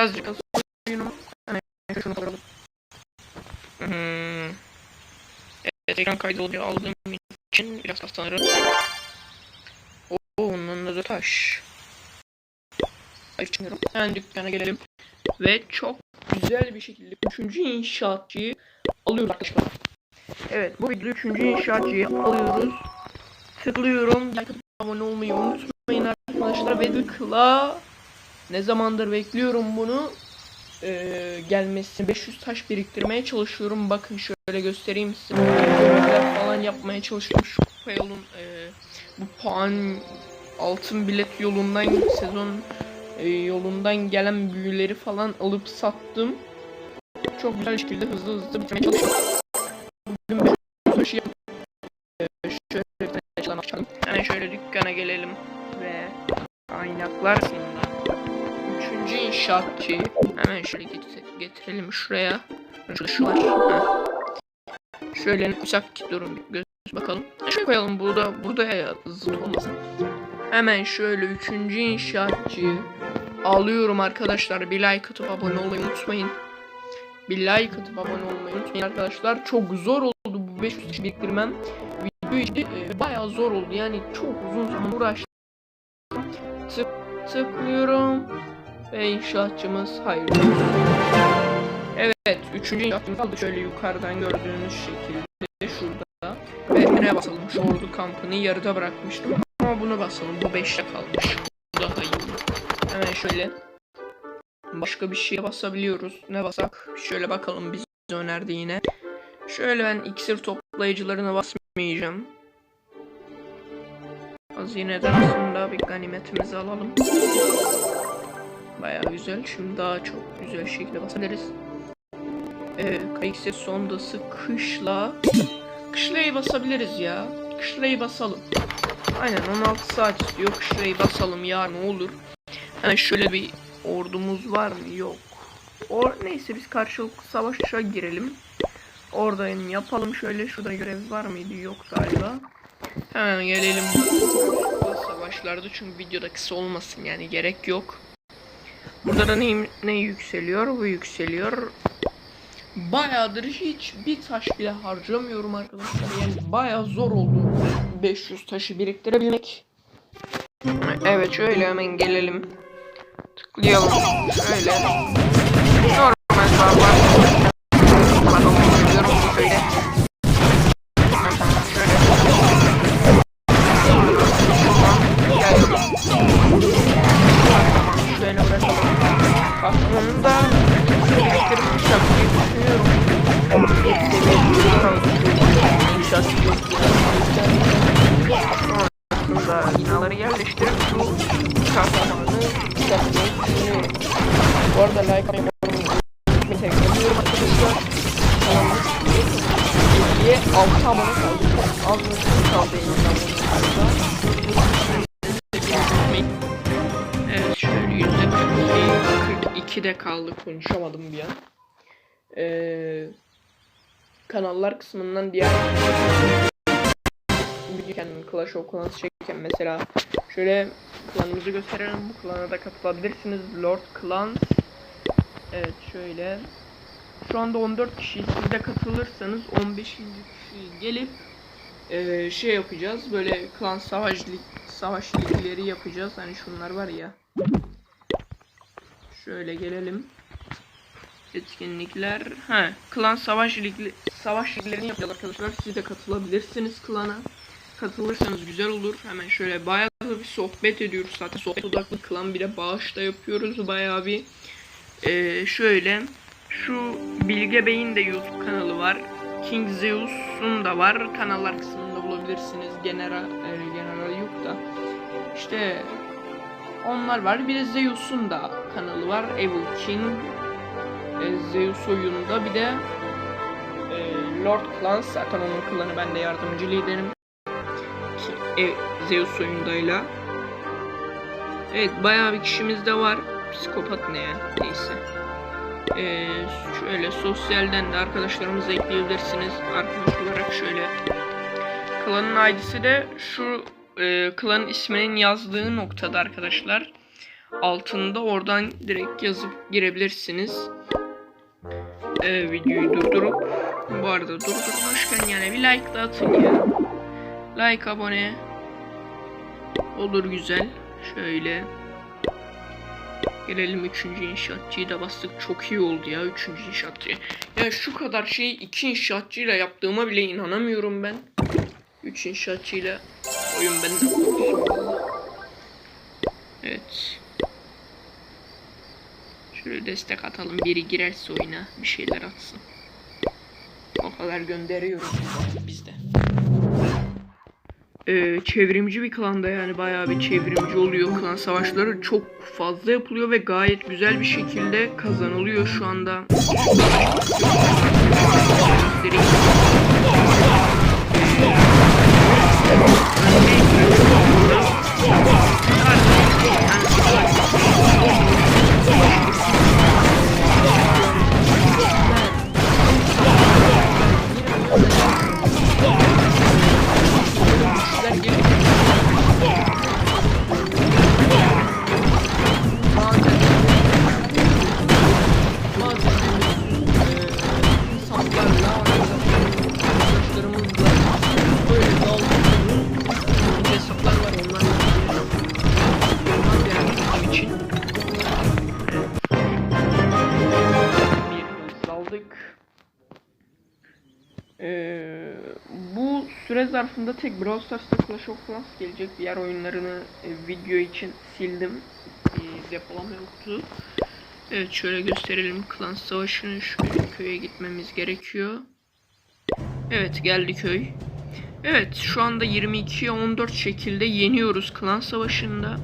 birazcık oyunum. Hemen şunu kaldıralım. Hmm. Evet ekran kaydı oluyor aldığım için biraz sanırım. Oo onun adı taş. Hayır çıkmıyorum. Hemen dükkana gelelim. Ve çok güzel bir şekilde üçüncü inşaatçıyı alıyoruz arkadaşlar. Evet bu videoda üçüncü inşaatçıyı alıyoruz. Tıklıyorum. Like abone olmayı unutmayın arkadaşlar. Ve tıkla. Ne zamandır bekliyorum bunu. Ee, gelmesini 500 taş biriktirmeye çalışıyorum. Bakın şöyle göstereyim size. Falan yapmaya çalışıyorum. Şu kupa yolun e, bu puan altın bilet yolundan sezon e, yolundan gelen büyüleri falan alıp sattım. Çok güzel şekilde hızlı hızlı bitirmeye çalışıyorum. Bugün 500 taşı yapıp e, şöyle bir tane açalım. Hemen şöyle dükkana gelelim ve kaynaklar Üçüncü inşaatçı. Hemen şöyle get- getirelim şuraya. Şurada şu var. Ha. Şöyle uzak ki durun göz bakalım. Şöyle koyalım burada burada zıt olmasın. Hemen şöyle üçüncü inşaatçıyı alıyorum arkadaşlar. Bir like atıp abone olmayı unutmayın. Bir like atıp abone olmayı unutmayın arkadaşlar. Çok zor oldu bu 500 kişi biriktirmem. Video için e, bayağı zor oldu. Yani çok uzun zaman uğraştım. Tık tıklıyorum. Ve inşaatçımız olsun. Evet, üçüncü inşaatçımız kaldı. Şöyle yukarıdan gördüğünüz şekilde şurada. Ve ne basalım? Şu ordu kampını yarıda bırakmıştım. Ama bunu basalım. Bu 5'te kalmış. Bu daha iyi. Hemen şöyle. Başka bir şeye basabiliyoruz. Ne basak? Şöyle bakalım bize önerdi yine. Şöyle ben iksir toplayıcılarına basmayacağım. Hazineden aslında bir ganimetimizi alalım. Bayağı güzel. Şimdi daha çok güzel şekilde basabiliriz. Ee, kayıkset sondası kışla. Kışlayı basabiliriz ya. Kışlayı basalım. Aynen 16 saat istiyor. Kışlayı basalım yarın olur. Hemen şöyle bir ordumuz var mı? Yok. O neyse biz karşılıklı savaşa girelim. Oradayım yapalım şöyle şurada görev var mıydı? Yok galiba. Hemen gelelim savaşlarda çünkü videoda kısa olmasın yani gerek yok. Burada da ne, ne yükseliyor? Bu yükseliyor. Bayağıdır hiç bir taş bile harcamıyorum arkadaşlar. Yani bayağı zor oldu 500 taşı biriktirebilmek. Evet şöyle hemen gelelim. Tıklayalım. Şöyle. Normal barbar. Konuşamadım bir an. Ee, kanallar kısmından diğer video kendim Clash of Clans çekerken mesela şöyle klanımızı gösterelim. Bu klana da katılabilirsiniz. Lord Clans. Evet şöyle. Şu anda 14 kişi siz de katılırsanız 15. kişi gelip ee, şey yapacağız. Böyle klan savaş lig savaş ligleri yapacağız. Hani şunlar var ya. Şöyle gelelim etkinlikler ha klan savaş ligli savaş liglerini yapacağız arkadaşlar siz de katılabilirsiniz klana katılırsanız güzel olur hemen şöyle bayağı bir sohbet ediyoruz zaten sohbet odaklı klan bir de bağış da yapıyoruz bayağı bir ee, şöyle şu Bilge Bey'in de YouTube kanalı var King Zeus'un da var. Kanallar kısmında bulabilirsiniz. General, e, General yok da. İşte onlar var. Bir de Zeus'un da kanalı var. Evil King. E, Zeus oyununda. Bir de e, Lord Clans. Zaten onun klanı ben de yardımcı liderim. Ki, e, Zeus oyundayla. Evet bayağı bir kişimiz de var. Psikopat ne ya? Neyse. Ee, şöyle sosyalden de arkadaşlarımızı ekleyebilirsiniz. Arkadaş olarak şöyle. Klanın ID'si de şu e, klanın isminin yazdığı noktada arkadaşlar. altında oradan direkt yazıp girebilirsiniz. Ee, videoyu durdurup bu arada durdurmuşken yani bir like da atın ya. Like abone olur güzel. Şöyle gelelim 3. inşaatçıyı da bastık. Çok iyi oldu ya 3. inşaatçı. Ya şu kadar şeyi 2 inşaatçıyla yaptığıma bile inanamıyorum ben. 3 inşaatçıyla oyun benden. Evet. Şöyle destek atalım. Biri girerse oyuna bir şeyler atsın. O kadar gönderiyoruz biz de. Ee, çevrimci bir klanda yani bayağı bir çevrimci oluyor. Klan savaşları çok fazla yapılıyor ve gayet güzel bir şekilde kazanılıyor şu anda. Göstereyim. Ee, bu süre zarfında tek Brawl Stars'ta Clash of Clans gelecek. Diğer oyunlarını e, video için sildim. E, depolama yoktu. Evet şöyle gösterelim klan savaşını. Şöyle köye gitmemiz gerekiyor. Evet geldi köy. Evet şu anda 22'ye 14 şekilde yeniyoruz klan savaşında.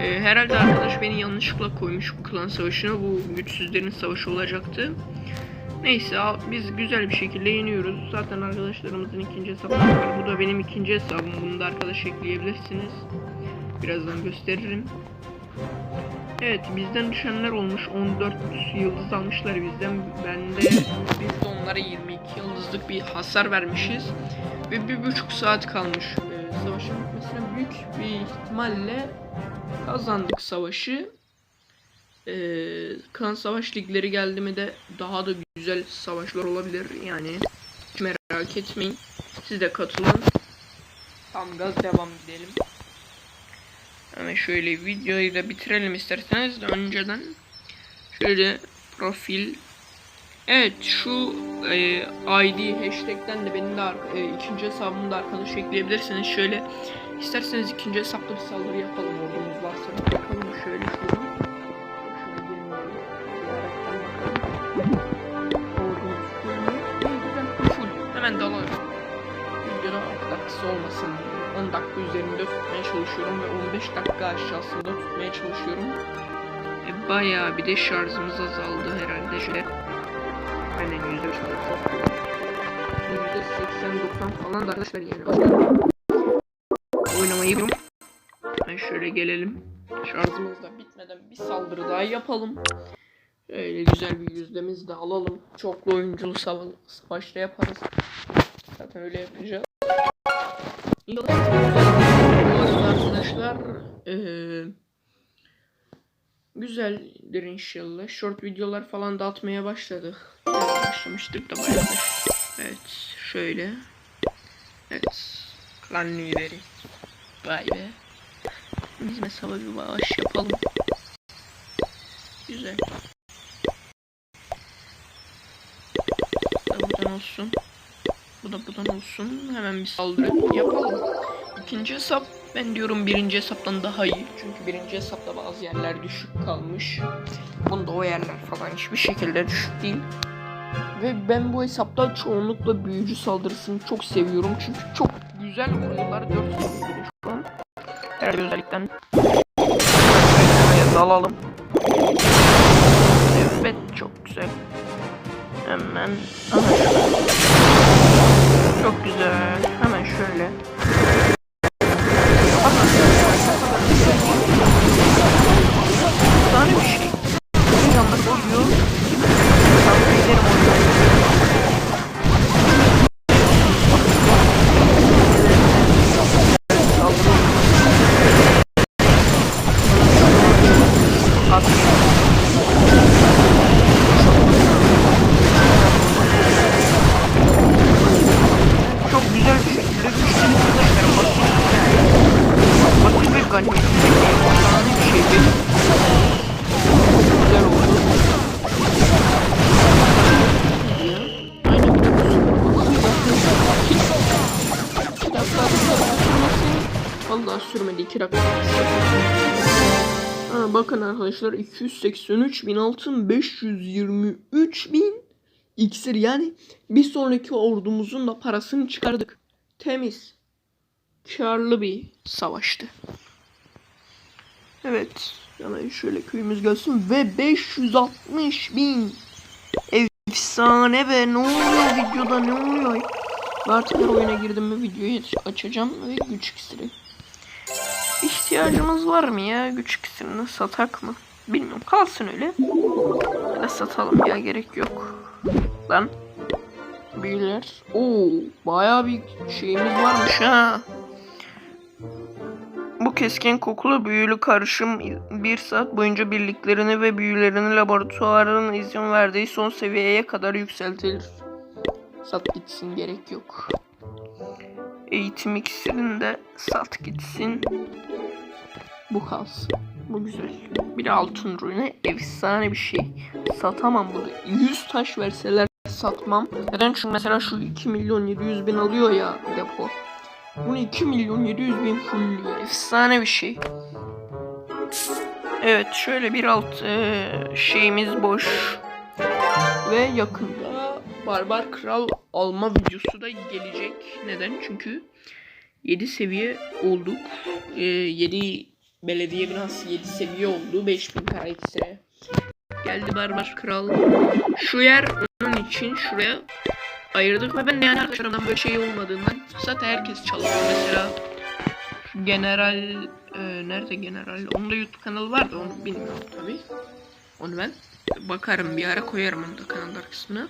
Ee, herhalde arkadaş beni yanlışlıkla koymuş bu klan savaşına. Bu güçsüzlerin savaşı olacaktı. Neyse biz güzel bir şekilde yeniyoruz. Zaten arkadaşlarımızın ikinci hesabı var. Bu da benim ikinci hesabım. Bunu da arkadaş ekleyebilirsiniz. Birazdan gösteririm. Evet bizden düşenler olmuş 14 yıldız almışlar bizden ben de biz de onlara 22 yıldızlık bir hasar vermişiz ve bir buçuk saat kalmış ee, savaşın bitmesine büyük bir ihtimalle kazandık savaşı ee, kan savaş ligleri geldi mi de daha da güzel savaşlar olabilir. Yani hiç merak etmeyin. Siz de katılın. Tam gaz devam edelim. Hemen şöyle videoyu da bitirelim isterseniz de önceden. Şöyle profil. Evet şu e, ID hashtag'ten de benim de e, ikinci hesabımı da arkadaş ekleyebilirsiniz. Şöyle isterseniz ikinci hesapta bir saldırı yapalım. Ordumuz varsa. Bakalım. Şöyle şuradan. Kısa olmasın diye. 10 dakika üzerinde tutmaya çalışıyorum ve 15 dakika aşağısında tutmaya çalışıyorum. E, bayağı bir de şarjımız azaldı herhalde şöyle. Aynen yüzde üç çok. Yüzde seksen doksan falan da arkadaşlar yani. Oynamayı biliyorum. Ben şöyle gelelim. Şarjımız da bitmeden bir saldırı daha yapalım. Öyle güzel bir yüzdemizi de alalım. Çoklu oyunculu sava- savaşta yaparız. Zaten öyle yapacağız. Olsun arkadaşlar. Ee, güzeldir inşallah. Short videolar falan da atmaya başladık. Başlamıştık da bayağı. Evet şöyle. Evet. Klan lideri. Vay be. Biz mesela bir bağış yapalım. Güzel. Bu da buradan olsun. Bu da buradan olsun. Hemen bir saldırı yapalım. İkinci hesap ben diyorum birinci hesaptan daha iyi. Çünkü birinci hesapta bazı yerler düşük kalmış. Bunda o yerler falan hiçbir şekilde düşük değil. Ve ben bu hesapta çoğunlukla büyücü saldırısını çok seviyorum. Çünkü çok güzel vuruyorlar. 4 seviyede şu an. Her özellikten Şuraya dalalım. Evet çok güzel. Hemen Aha, çok güzel. Hemen şöyle. 2 dakika. Ha, bakın arkadaşlar 283 bin altın 523 bin iksir yani bir sonraki ordumuzun da parasını çıkardık. Temiz. Karlı bir savaştı. Evet. Hemen şöyle köyümüz gelsin ve 560 bin. Efsane be ne oluyor videoda ne oluyor? Artık oyuna girdim mi videoyu açacağım ve güç iksiri. İhtiyacımız var mı ya güç iksirini satak mı? Bilmiyorum kalsın öyle. Ya satalım ya gerek yok. Lan. Büyüler. Oo bayağı bir şeyimiz varmış ha. Bu keskin kokulu büyülü karışım bir saat boyunca birliklerini ve büyülerini laboratuvarın izin verdiği son seviyeye kadar yükseltilir. Sat gitsin gerek yok. Eğitim iksirini de sat gitsin. Bu kalsın. Bu güzel. Bir de altın rune efsane bir şey. Satamam bunu. 100 taş verseler satmam. Neden? Çünkü mesela şu 2 milyon 700 bin alıyor ya depo. Bunu 2 milyon 700 bin fullüyor. Efsane bir şey. Evet şöyle bir alt eee, şeyimiz boş. Ve yakında Barbar Kral alma videosu da gelecek. Neden? Çünkü 7 seviye olduk. Eee 7 belediye binası 7 seviye oldu. 5000 karaktere. Geldi Barbar Kral. Şu yer onun için şuraya ayırdık ve ben de yani arkadaşlarımdan böyle şey olmadığından zaten herkes çalışıyor mesela şu general e, nerede general onun da youtube kanalı vardı onu bilmiyorum tabi onu ben bakarım bir ara koyarım onu da kanallar kısmına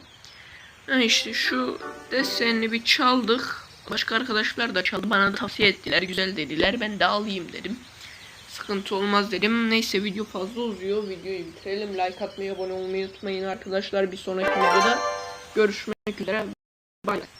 ha işte şu desenini bir çaldık başka arkadaşlar da çaldı bana da tavsiye ettiler güzel dediler ben de alayım dedim sıkıntı olmaz dedim. Neyse video fazla uzuyor. Videoyu bitirelim. Like atmayı abone olmayı unutmayın arkadaşlar. Bir sonraki videoda görüşmek üzere. Bye.